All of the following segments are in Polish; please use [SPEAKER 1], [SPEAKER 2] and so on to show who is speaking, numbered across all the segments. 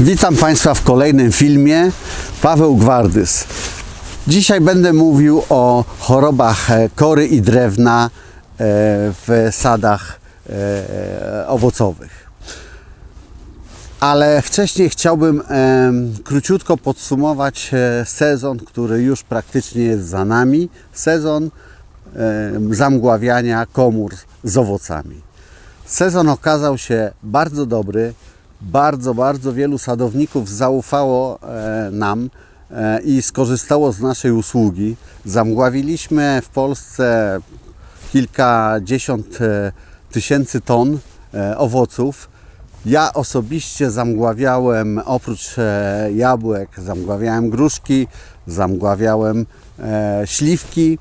[SPEAKER 1] Witam Państwa w kolejnym filmie. Paweł Gwardys. Dzisiaj będę mówił o chorobach e, kory i drewna e, w sadach e, owocowych. Ale wcześniej chciałbym króciutko podsumować sezon, który już praktycznie jest za nami. Sezon zamgławiania komór z owocami. Sezon okazał się bardzo dobry. Bardzo, bardzo wielu sadowników zaufało e, nam e, i skorzystało z naszej usługi. Zamgławiliśmy w Polsce kilkadziesiąt e, tysięcy ton owoców. Ja osobiście zamgławiałem oprócz jabłek, zamgławiałem gruszki, zamgławiałem śliwki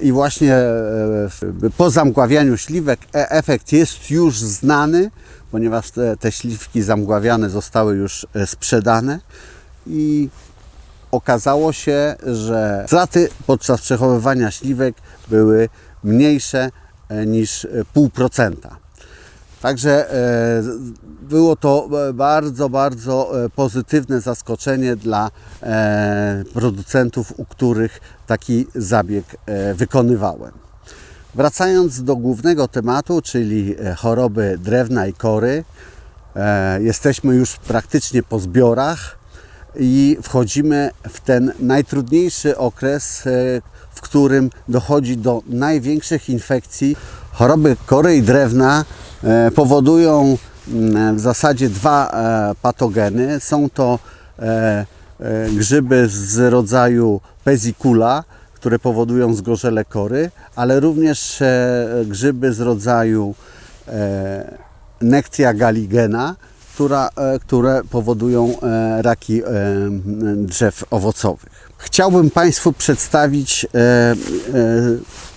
[SPEAKER 1] i właśnie e, po zamgławianiu śliwek e, efekt jest już znany, ponieważ te, te śliwki zamgławiane zostały już e, sprzedane i okazało się, że straty podczas przechowywania śliwek były mniejsze e, niż e, pół procenta. Także e, było to e, bardzo, bardzo e, pozytywne zaskoczenie dla producentów, u których taki zabieg wykonywałem. Wracając do głównego tematu, czyli choroby drewna i kory, jesteśmy już praktycznie po zbiorach i wchodzimy w ten najtrudniejszy okres, e, w którym dochodzi do największych infekcji. Choroby kory i drewna e, powodują mm, w zasadzie dwa e, patogeny. Są to grzyby z rodzaju pezicula, które powodują zgorzele kory, ale również grzyby z rodzaju Nectia galligena, która, e, które powodują e, raki e, drzew owocowych. Chciałbym Państwu przedstawić,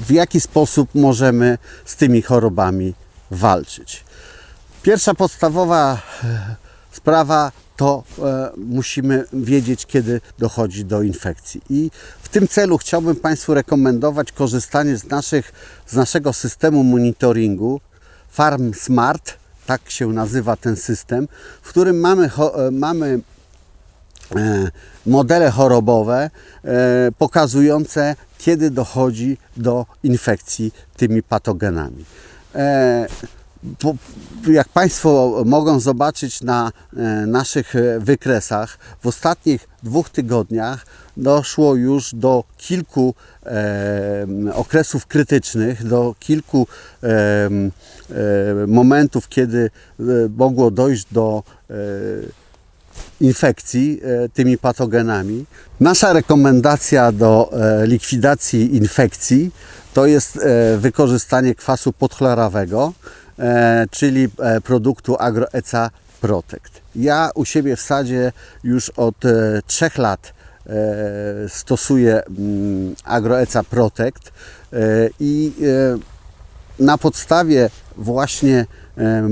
[SPEAKER 1] w jaki sposób możemy z tymi chorobami walczyć. Pierwsza podstawowa sprawa to musimy wiedzieć, kiedy dochodzi do infekcji. I w tym celu chciałbym Państwu rekomendować korzystanie z, naszych, z naszego systemu monitoringu Farm Smart, tak się nazywa ten system, w którym mamy, e, mamy e, modele chorobowe e, pokazujące, kiedy dochodzi do infekcji tymi patogenami. Jak Państwo mogą zobaczyć na e, naszych e, wykresach, w ostatnich dwóch tygodniach doszło już do kilku e, okresów krytycznych, do kilku e, e, momentów, kiedy e, mogło dojść do e, infekcji tymi patogenami. Nasza rekomendacja do likwidacji infekcji to jest wykorzystanie kwasu podchlorawego, czyli e, produktu AgroEca Protect. Ja u siebie w sadzie już od e, trzech lat e, stosuję mm, AgroEca Protect e, i e, na podstawie właśnie e,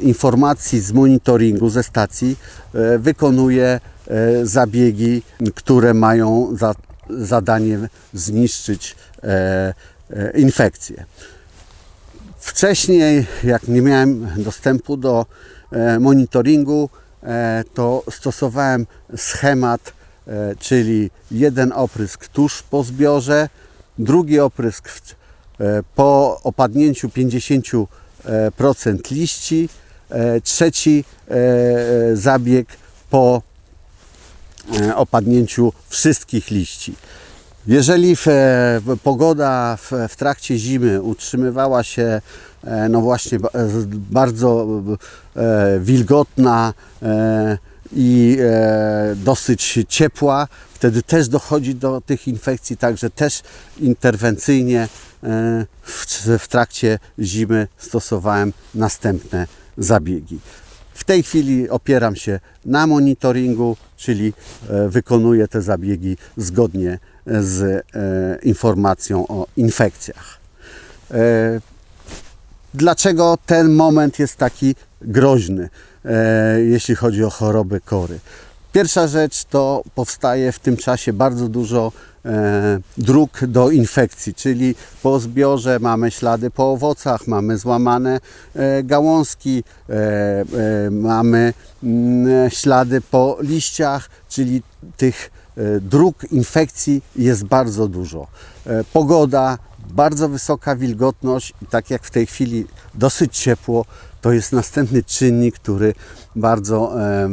[SPEAKER 1] informacji z monitoringu ze stacji e, wykonuję e, zabiegi, które mają za zadanie zniszczyć e, e, infekcję. Wcześniej, jak nie miałem dostępu do e, monitoringu, e, to stosowałem schemat, e, czyli jeden oprysk tuż po zbiorze, drugi oprysk po opadnięciu 50% liści, trzeci zabieg po opadnięciu wszystkich liści. Jeżeli w, pogoda w, w trakcie zimy utrzymywała się e, no właśnie z- bardzo e, wilgotna e, i e, dosyć ciepła, wtedy też dochodzi do tych infekcji, także też interwencyjnie e, w, w trakcie zimy stosowałem następne zabiegi. W tej chwili opieram się na monitoringu, czyli e, wykonuję te zabiegi zgodnie z e, informacją o infekcjach. E, Dlaczego ten moment jest taki groźny, e, jeśli chodzi o choroby kory? Pierwsza rzecz to powstaje w tym czasie bardzo dużo dróg do infekcji, czyli po zbiorze mamy ślady po owocach, mamy złamane gałązki, mamy mm, ślady po liściach, czyli tych dróg infekcji jest bardzo dużo. E, pogoda, bardzo wysoka wilgotność i tak jak w tej chwili dosyć ciepło, to jest następny czynnik, który bardzo e,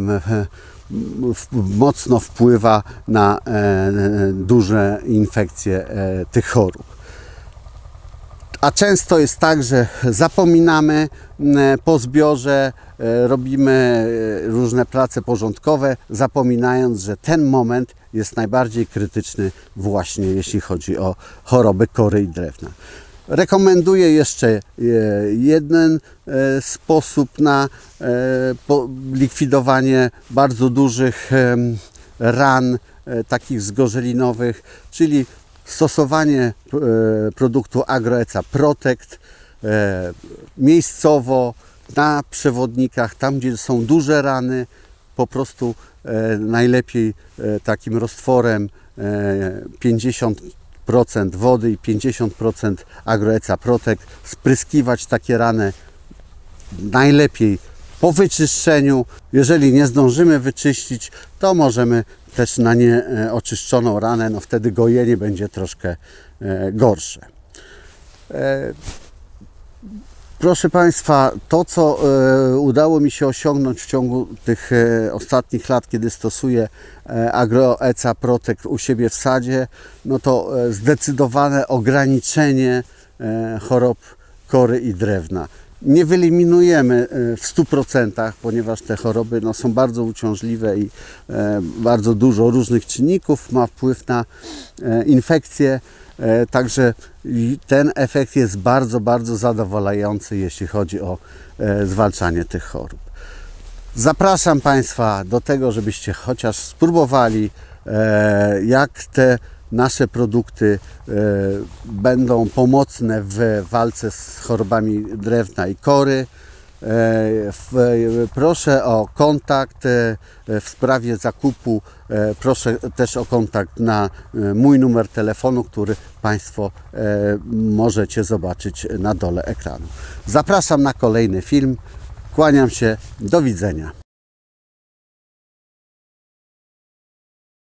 [SPEAKER 1] mocno wpływa na e, duże infekcje e, tych chorób. A często jest tak, że zapominamy po zbiorze, e, robimy e, różne prace porządkowe, zapominając, że ten moment jest najbardziej krytyczny właśnie jeśli chodzi o choroby kory i drewna. Rekomenduję jeszcze e, jeden sposób na likwidowanie bardzo dużych ran takich zgorzelinowych, czyli stosowanie e, produktu AgroEca Protect e, miejscowo na przewodnikach, tam gdzie są duże rany, po prostu e, najlepiej takim roztworem e, 50% wody i 50% AgroEca Protect spryskiwać takie rany najlepiej po wyczyszczeniu. Jeżeli nie zdążymy wyczyścić, to możemy też na nieoczyszczoną ranę, no wtedy gojenie będzie troszkę e, gorsze. E, Proszę Państwa, to co e, udało mi się osiągnąć w ciągu tych e, ostatnich lat, kiedy stosuję e, AgroEca Protect u siebie w sadzie, no to e, zdecydowane ograniczenie e, chorób kory i drewna. Nie wyeliminujemy e, w 100%, ponieważ te choroby no, są bardzo uciążliwe i e, bardzo dużo różnych czynników ma wpływ na e, infekcje. Także ten efekt jest bardzo, bardzo zadowalający, jeśli chodzi o zwalczanie tych chorób. Zapraszam Państwa do tego, żebyście chociaż spróbowali, jak te nasze produkty e, będą pomocne w walce z chorobami drewna i kory. E, proszę o kontakt e, w sprawie zakupu. Proszę też o kontakt na mój numer telefonu, który Państwo możecie zobaczyć na dole ekranu. Zapraszam na kolejny film. Kłaniam się. Do widzenia.